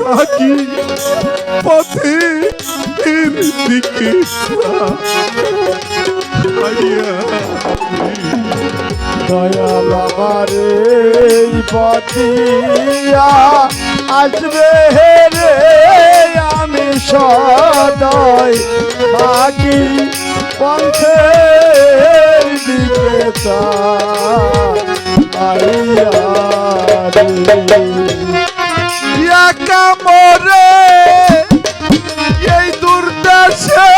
থাকি পথে দিকে আমার এই পথিয়া আসবে রে আমি সদয় থাকি পথের দিকে আইয়া একা মরে এই দুর্দশা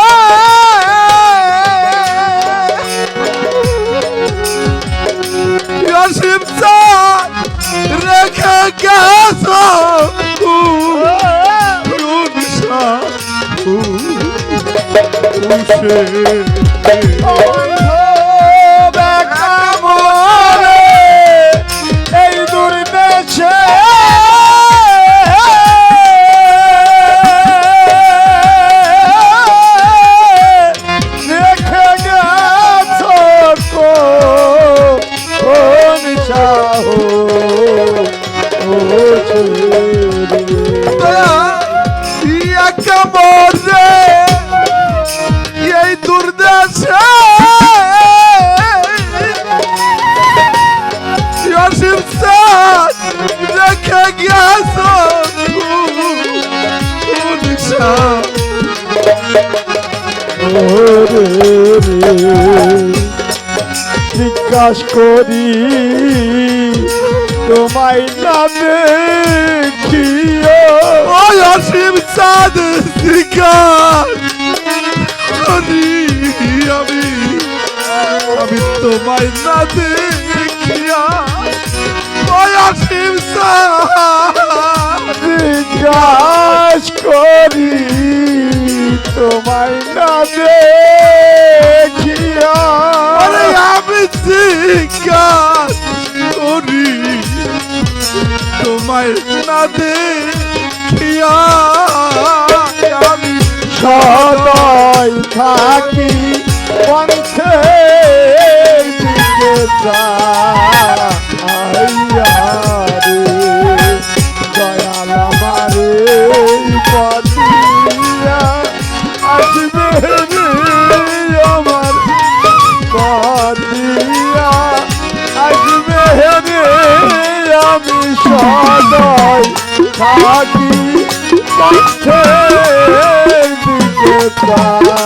Yaşım sen Reke gaza Yunuşa জিজ্ঞাস করি তোমায় না দেখিও O yaşım sen Sigar Ani আমি আমি তোমায় না দেখিয়া অসীম জিজ্ঞাস করি তোমায় না দেখিয়া। আমি জিজ্ঞাস করি তোমায় না দেখিয়া আমি সদয় থাকি পন্থের দিকে যাইয়া থাকি পথের দিকে তাকাইয়া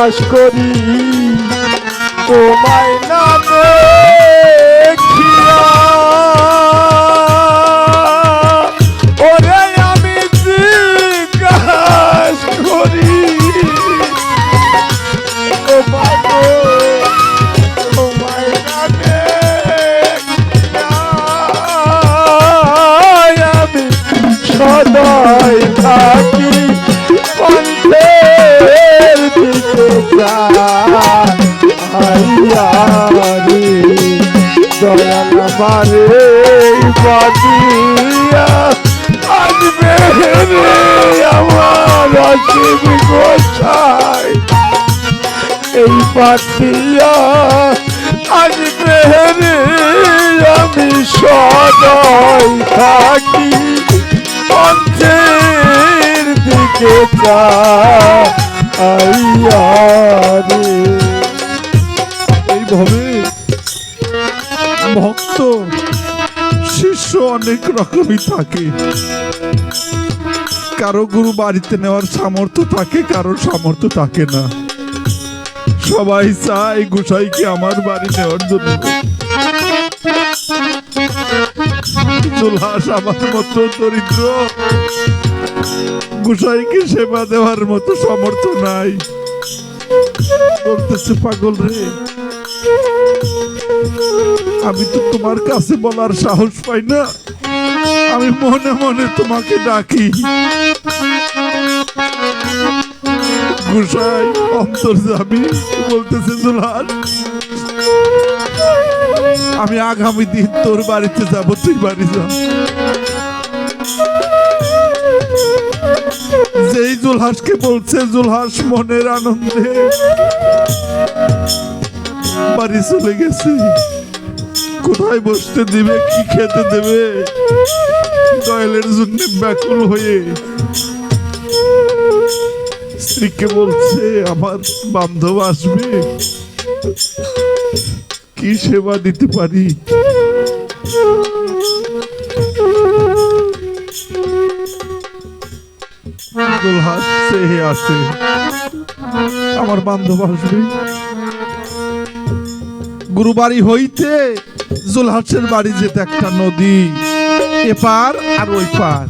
জিজ্ঞাস করি তোমায় না দেখিয়া হাইয়ারি দয়াল পারে পাতিয়া আসবে রে আমার অসীম গোছায় এই পাতিয়া আসবে রে আমি সদয় থাকি অন্তের দিকে চা ভক্ত শিষ্য অনেক রকমই থাকে। কারও গুরু বাড়িতে নেওয়ার সামর্থ্য থাকে, কারও সামর্থ্য থাকে না। সবাই চায় গোসাইকে আমার বাড়ি নেওয়ার জন্য। আমার মতো দরিদ্র। গোসাইকে সেবা দেওয়ার মতো সামর্থ্য নাই। বলতেছে, পাগল রে, আমি তো তোমার কাছে বলার সাহস পাই না। আমি মনে মনে তোমাকে ডাকি। গুসাই, অন্তর যাবি? বলতেছে জুলাল আমি আগামী দিন তোর বাড়িতে যাব, তুই বাড়ি যা। যেই জুলহাসকে বলছে, জুলহাস মনের আনন্দে। বাড়ি চলে গেছে। কোথায় বসতে দিবে, কি খেতে দেবে? দয়ালের জন্য ব্যাকুল হয়ে স্ত্রীকে বলছে, আমার বান্ধব আসবে। কি সেবা দিতে পারি? দুলহাস চেয়ে আছে। আমার বান্ধব আসবে। গুরুবাড়ি হইতে জুলহাসের বাড়ি যেতে একটা নদী, এপার আর ওই পার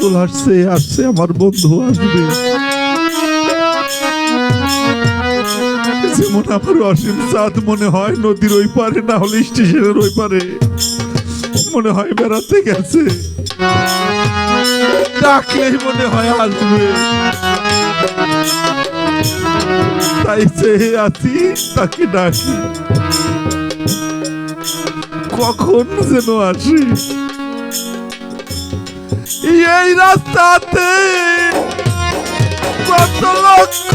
জুলহাস আসছে, আমার বন্ধু আসবে। যেমন আমার অসীম চাঁদ মনে হয়, নদীর ওই পারে না হলে স্টেশনের ওই পারে মনে হয় বেড়াতে গেছে। ডাকলেই মনে হয় আসবে। তাই চেয়ে আছি, তাকে ডাকি। কখন যেন আসি। এই রাস্তাতে কত লক্ষ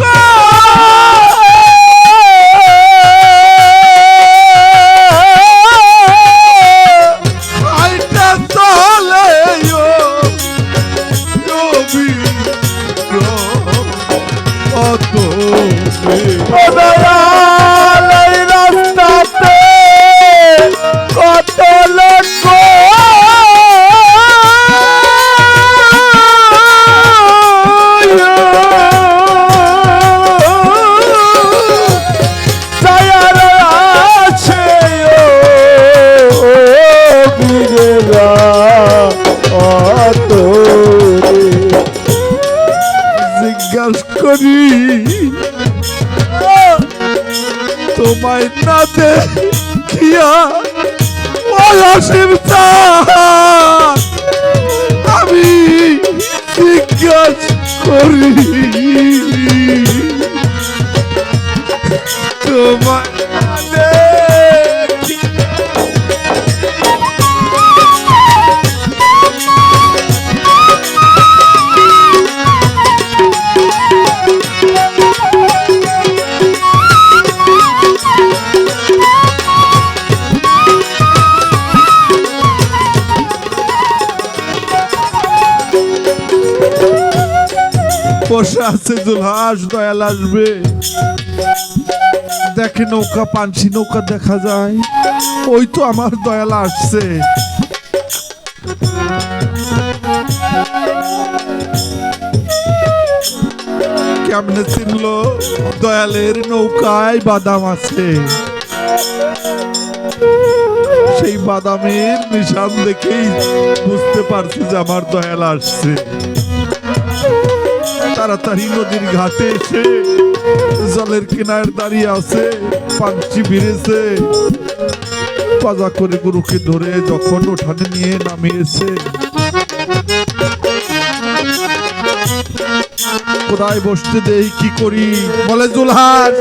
জিজ্ঞাস করি। তোমায় বসে আছে জুলহাস, দয়াল আসবে। দেখে নৌকা, পানসি নৌকা দেখা যায়। ওই তো আমার দয়াল আসছে। কেমনে চিনলো? দয়ালের নৌকায় বাদাম আছে। সেই বাদামের নিশান দেখেই বুঝতে পারছি যে আমার দয়াল আসছে। তাড়াতাড়ি নদীর ঘাটে এসে জলের কিনার দাঁড়িয়ে আছে পাঞ্চি ভিড়েছে পাজা করে গুরুকে ধরে যখন ওঠানে নিয়ে নামিয়েছে। কোথায় বসতে দেই, কি করি? বলে জুলহাস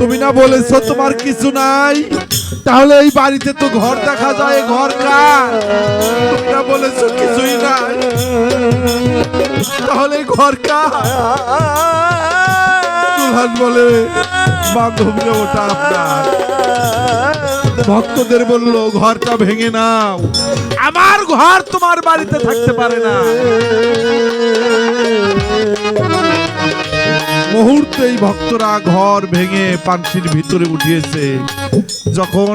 তুমি না বলেছ তোমার কিছু নাই? তাহলে এই বাড়িতে তো ঘর দেখা যায়, ঘর কার? তুমি না বলেছ নাই তাহলে ঘর বলে, বান্ধব ওটা আপনার। ভক্তদের বলল, ঘরটা ভেঙে নাও। আমার ঘর তোমার বাড়িতে থাকতে পারে না। মুহূর্তেই ভক্তরা ঘর ভেঙে পানসির ভিতরে উঠিয়েছে। যখন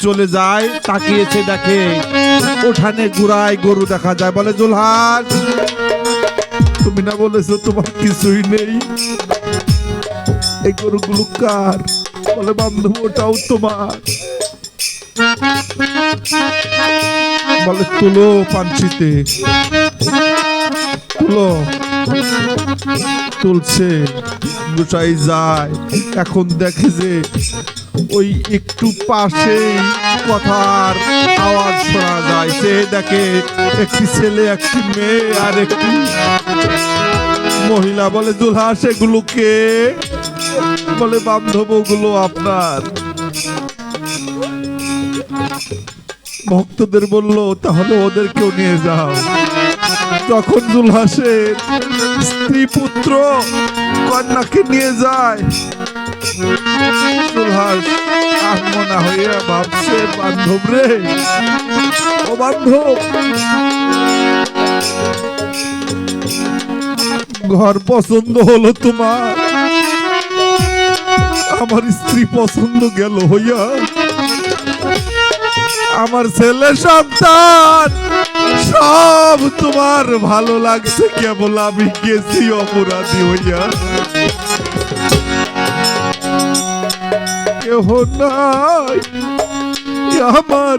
চলে যায়, তাকিয়েছে দেখে, ওঠানে গুড়ায় গরু দেখা যায়। বলে জুলহাস তুমি না বলেছ তোমার কিছুই নেই। এই গরুগুলো কার? বলে বান্ধব, ওটাও তোমার। বলে, তুলো পাঞ্চিতে তুলো। তুলছে। গুটাই যায়। এখন দেখে যে ওই একটু পাশেই কথার আওয়াজ শোনা যায়। সে দেখে একটি ছেলে, একটি মেয়ে, আর একটি মহিলা বলে দুলহা সেগুলো কে বলে বান্ধব ওগুলো আপনার। ভক্তদের বলল, তাহলে ওদেরকেও নিয়ে যাও। তখন দুলহাসের স্ত্রী পুত্র কন্যাকে নিয়ে যায় দুলহাস আহমনা হইয়া ভাবছে, বান্ধব রে, ও বান্ধব ঘর পছন্দ হলো তোমার। আমার স্ত্রী পছন্দ গেল হইয়া। আমার ছেলে সন্তান, সব তোমার ভালো লাগছে কেবল আমি গেছি অপরাধী হইয়া। কেহ নাই, আমার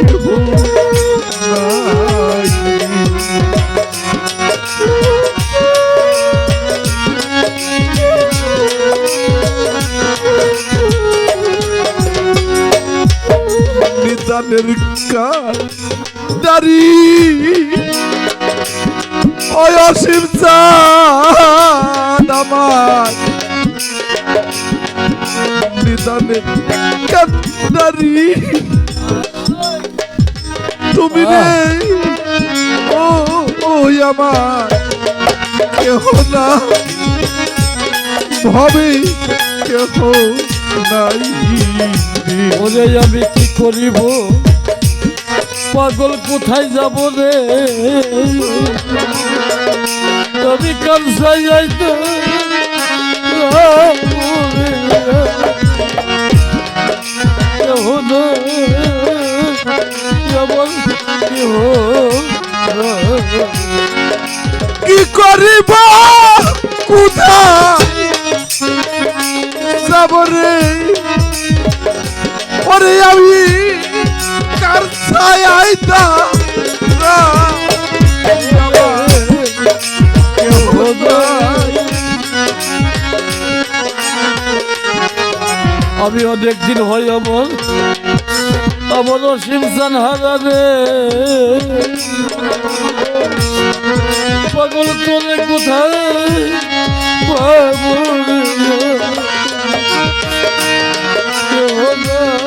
কেহ নাই। দাড়ি। ওই অসীম চাঁদ আমার। নিদানের কান্দারি তুমি নেই ও ওই আমার। কেহ না। ভাবে কেহ নাই। ওরে আমি কি করিব? পাগল কোথায় যাব রে? আমি কানসাই যাইতো কি করিব? কোথা যাব রে? ওরে আমি কার। আমি অনেক দিন হয় আমার আমার অসীম সান হারারে পাগল তোরে কোথায় রে? কেহ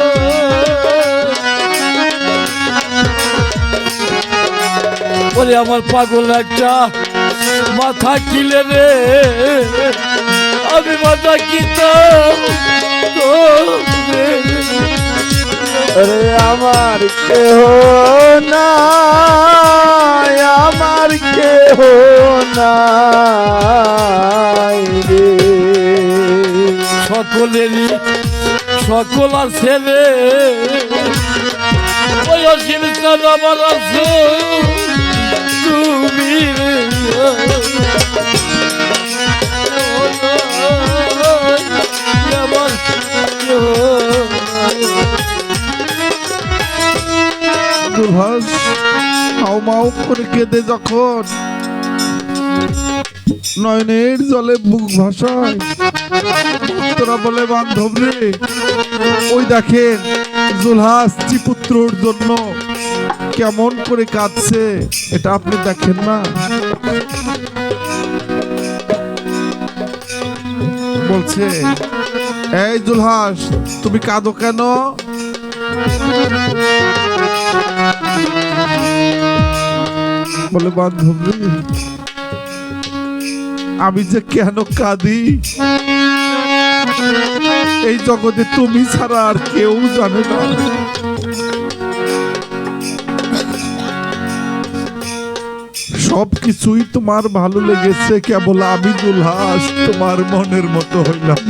ওরে আমার পাগল একটা মাথা কিলে রে। আমি মাথা কিতাম রে। আমার কেহ না আমার কেহ নাই রে। সকলেরই সকল আছে রে। ওই অসীম আমার আছো। দুলহাস হাও মাও করে কেঁদে যখন নয়নের জলে বুক ভাসায় ভক্তরা বলে, বান্ধব রে, ওই দেখেন জুলহাস চিপুত্রর জন্য কেমন করে কাঁদছে, এটা আপনি দেখেন না। বলছে, এই জুলহাস, তুমি কাঁদো কেন? বলে, বান্ধবী, আমি যে কেন কাঁদি? এই জগতে তুমি ছাড়া আর কেউ জানে না। সব কিছুই তোমার ভালো লেগেছে, কেবল আমি দুলহাস তোমার মনের মতো হইলাম।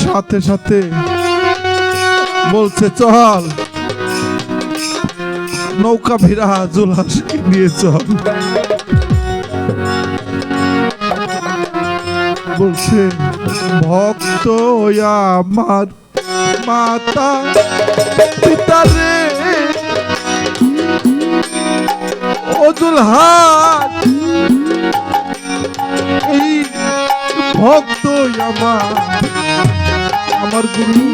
সাথে সাথে বলছে, চল, নৌকা ভিড়া জুলহাসকে নিয়ে চল। বলছে, ভক্ত আমার মাতা, পিতারে ও দুলহাস এই ভক্ত আমার গুরু।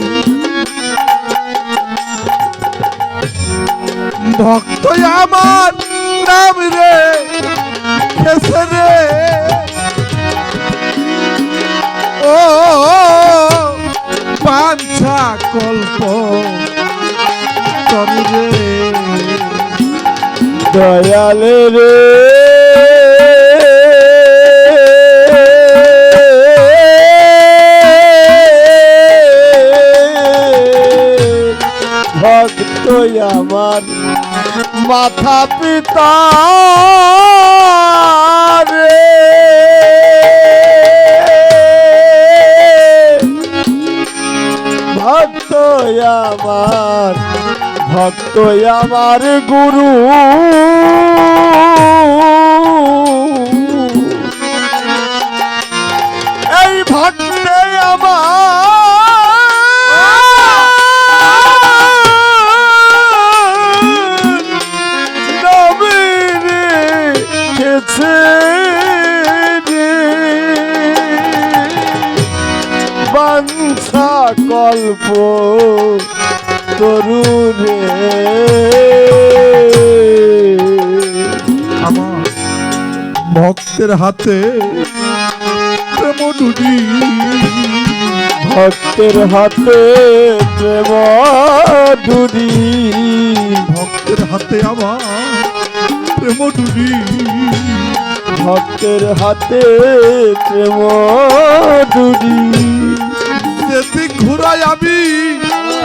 ভক্ত আমার, নাম রে রে। ও পাঞ্ছা কল্প তরু রে দয়ালে রে। ভক্ত আমার মাথা পিতা ভক্ত আমার ভক্ত আমার গুরু। ভক্তের হাতে প্রেম ডুডি ভক্তের হাতে প্রেম দুরি ভক্তের হাতে আমার প্রেম ডুডি ভক্তের হাতে প্রেম দুরি যেদিক ঘুরাই আমি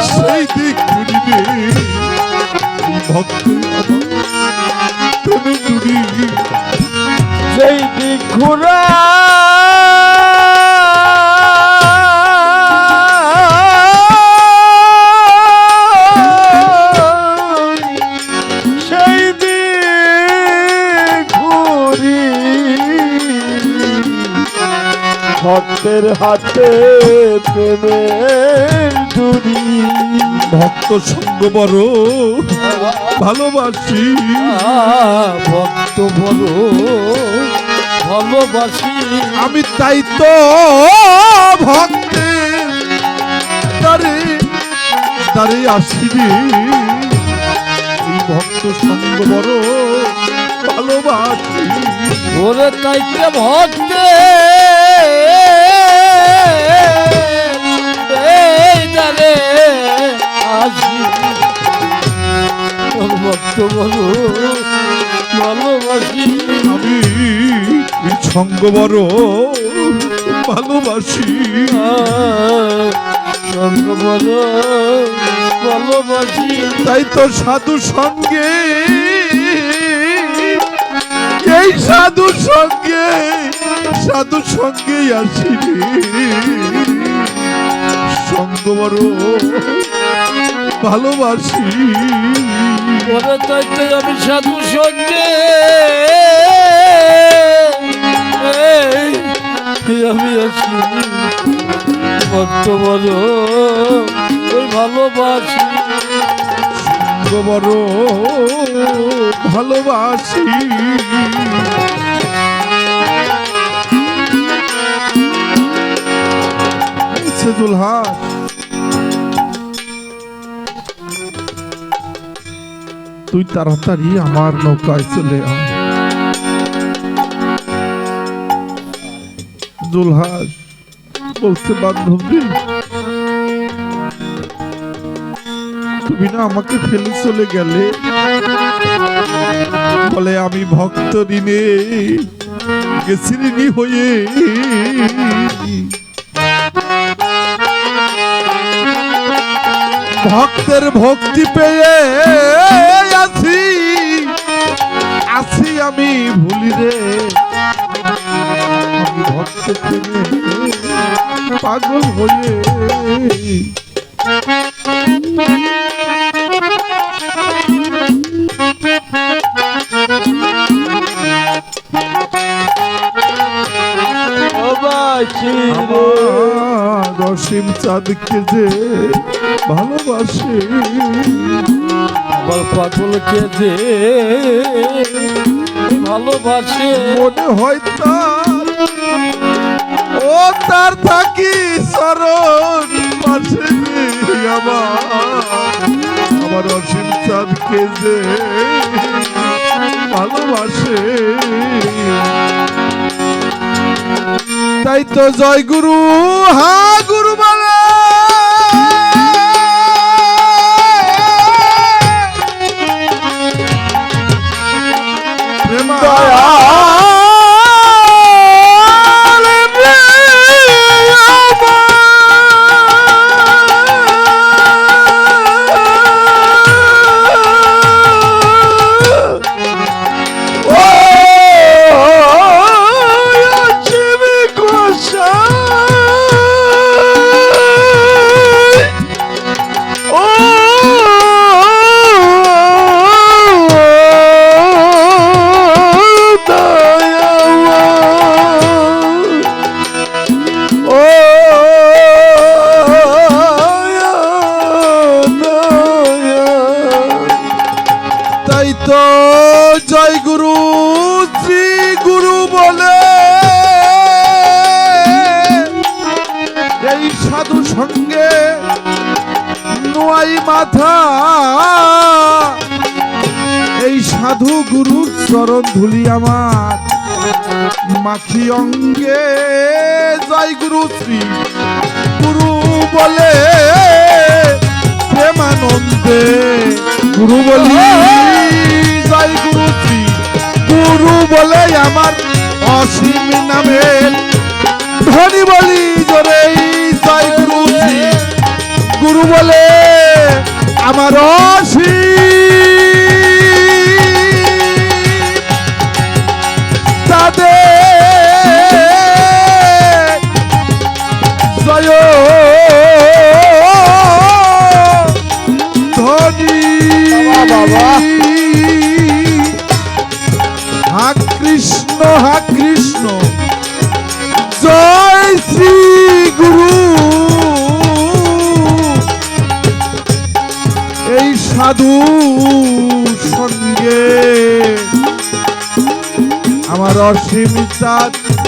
সেই দিক ঘুরিবে ভক্ত প্রেম ডুডি যেই দিক ঘুরা। ভক্তের হাতে প্রেমের দুরি। ভক্ত সঙ্গ বড়। ভালোবাসি। ভক্ত বড় ভালোবাসি। আমি তাই তো ভক্তের তারে তারে আসিনি। এই ভক্ত সঙ্গ বড় ভালোবাসি। ওরে তাইতে ভক্তে এই জানে আসি তোর ভক্ত বলো ভালোবাসি। আমি সঙ্গ বড় ভালোবাসি। সঙ্গ বলো ভালোবাসি। তাই তো সাধু সঙ্গে এই সাধু সঙ্গে সাধু সঙ্গে আসিনি সঙ্গ বড় ভালোবাসি। ওরে তাইতে আমি সাধু সঙ্গে। আমি আছি বলো ওই ভালোবাসি। বড় ভালোবাসি। সেজুল তুই তাড়াতাড়ি আমার নৌকায় চলে আয়। বলছে, বান্ধবী, তুমি না আমাকে ফেলে চলে গেলে? বলে, আমি ভক্ত ঋণে গেছি ঋণী হয়ে। ভক্তের ভক্তি পেয়ে আমি ভুলি রে। ভক্ত পাগল হয়ে। রসিম চাঁদকে যে ভালোবাসে আমার পাগলকে যে ভালোবাসে। মনে হয় তার, ও তার থাকি শরণ পাশে আমার। অসীম চাঁদকে যে ভালোবাসে। তাই তো জয় গুরু হা গুরু বলে তো জয় গুরু, শ্রী গুরু বলে। এই সাধু সঙ্গে নোয়াই মাথা। এই সাধু গুরুর চরণ ধুলি আমার। মাখি অঙ্গে জয় গুরু, শ্রী গুরু বলে। প্রেমানন্দে গুরু বলি জয় গুরু শ্রী। গুরু বলে আমার অসীম নামে। ধনি বলি জোরে জয় গুরু শ্রী। গুরু বলে আমার অসীম আমার অসীম চাঁদ বলি